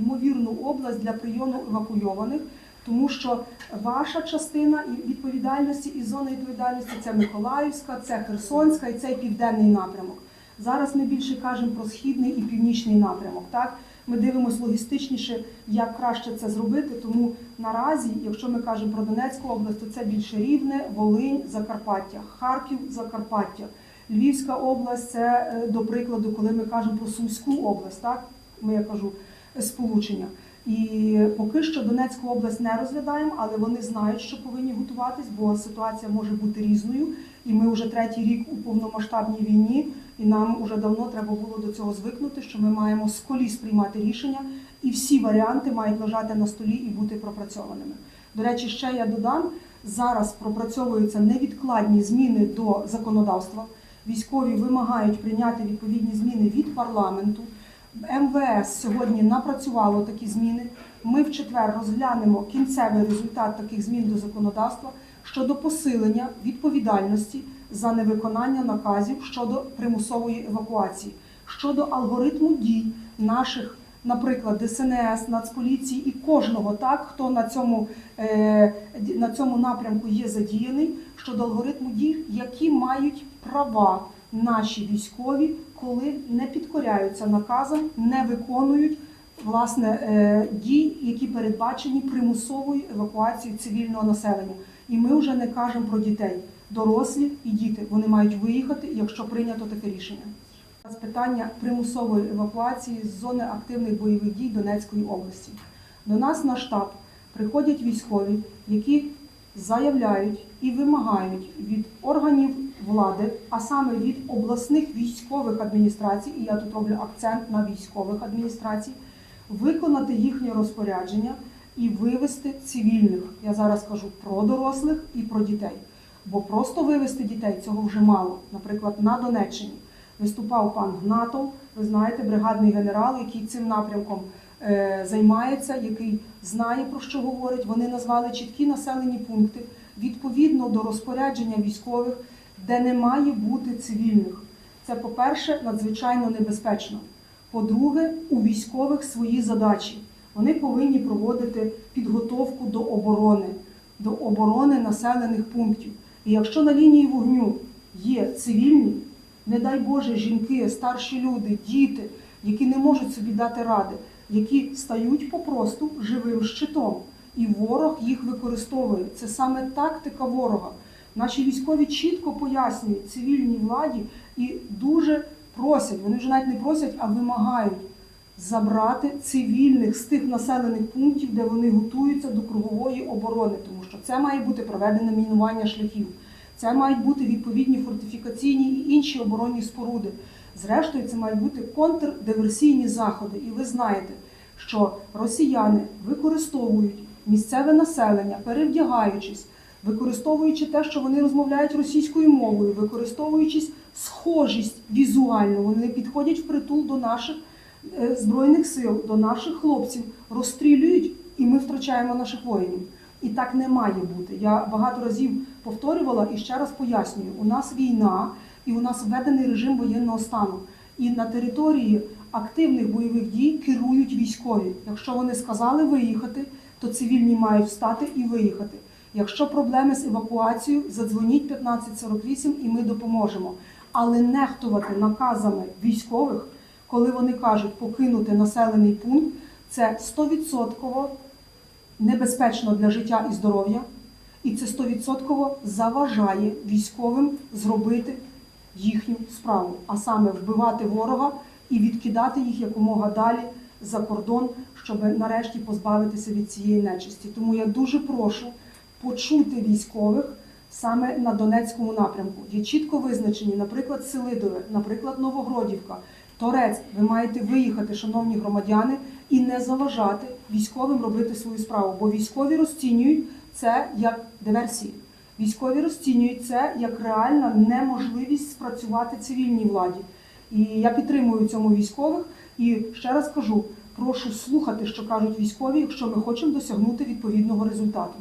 ймовірну область для прийому евакуйованих, тому що ваша частина відповідальності і зона відповідальності це Миколаївська, це Херсонська і цей південний напрямок. Зараз ми більше кажемо про східний і північний напрямок. Так ми дивимося логістичніше, як краще це зробити. Тому наразі, якщо ми кажемо про Донецьку область, то це більше Рівне, Волинь, Закарпаття, Харків, Закарпаття. Львівська область це е, до прикладу, коли ми кажемо про Сумську область, так ми я кажу сполучення. І поки що Донецьку область не розглядаємо, але вони знають, що повинні готуватись, бо ситуація може бути різною. І ми вже третій рік у повномасштабній війні, і нам вже давно треба було до цього звикнути, що ми маємо з коліс приймати рішення, і всі варіанти мають лежати на столі і бути пропрацьованими. До речі, ще я додам: зараз пропрацьовуються невідкладні зміни до законодавства. Військові вимагають прийняти відповідні зміни від парламенту. МВС сьогодні напрацювало такі зміни. Ми в четвер розглянемо кінцевий результат таких змін до законодавства щодо посилення відповідальності за невиконання наказів щодо примусової евакуації, щодо алгоритму дій наших, наприклад, ДСНС, Нацполіції і кожного так, хто на цьому, е, на цьому напрямку є задіяний, щодо алгоритму дій, які мають права наші військові, коли не підкоряються наказам, не виконують власне е, дій, які передбачені примусовою евакуацією цивільного населення. І ми вже не кажемо про дітей, дорослі і діти. Вони мають виїхати, якщо прийнято таке рішення. З питання примусової евакуації з зони активних бойових дій Донецької області. До нас на штаб приходять військові, які заявляють і вимагають від органів влади, а саме від обласних військових адміністрацій, і я тут роблю акцент на військових адміністрацій, виконати їхнє розпорядження і вивести цивільних. Я зараз кажу про дорослих і про дітей. Бо просто вивести дітей цього вже мало. Наприклад, на Донеччині виступав пан Гнатов, ви знаєте, бригадний генерал, який цим напрямком займається, який знає про що говорить. Вони назвали чіткі населені пункти відповідно до розпорядження військових, де не має бути цивільних. Це, по-перше, надзвичайно небезпечно. По-друге, у військових свої задачі. Вони повинні проводити підготовку до оборони, до оборони населених пунктів. І якщо на лінії вогню є цивільні, не дай Боже, жінки, старші люди, діти, які не можуть собі дати ради, які стають попросту живим щитом, і ворог їх використовує. Це саме тактика ворога. Наші військові чітко пояснюють цивільній владі і дуже просять, вони вже навіть не просять, а вимагають забрати цивільних з тих населених пунктів, де вони готуються до кругової оборони, тому що це має бути проведене мінування шляхів. Це мають бути відповідні фортифікаційні і інші оборонні споруди. Зрештою, це мають бути контрдиверсійні заходи. І ви знаєте, що росіяни використовують місцеве населення, перевдягаючись, використовуючи те, що вони розмовляють російською мовою, використовуючись схожість візуально, вони підходять впритул до наших е, збройних сил, до наших хлопців, розстрілюють, і ми втрачаємо наших воїнів. І так не має бути. Я багато разів повторювала і ще раз пояснюю: у нас війна і у нас введений режим воєнного стану. І на території активних бойових дій керують військові. Якщо вони сказали виїхати, то цивільні мають встати і виїхати. Якщо проблеми з евакуацією, задзвоніть 1548 і ми допоможемо. Але нехтувати наказами військових, коли вони кажуть покинути населений пункт, це 100% небезпечно для життя і здоров'я, і це 100% заважає військовим зробити їхню справу, а саме вбивати ворога і відкидати їх якомога далі за кордон, щоб нарешті позбавитися від цієї нечисті. Тому я дуже прошу почути військових саме на Донецькому напрямку. Є чітко визначені, наприклад, Селидове, наприклад, Новогродівка. Торець, ви маєте виїхати, шановні громадяни, і не заважати військовим робити свою справу, бо військові розцінюють це як диверсії. Військові розцінюють це як реальна неможливість спрацювати цивільній владі. І я підтримую цьому військових. І ще раз кажу: прошу слухати, що кажуть військові, якщо ми хочемо досягнути відповідного результату.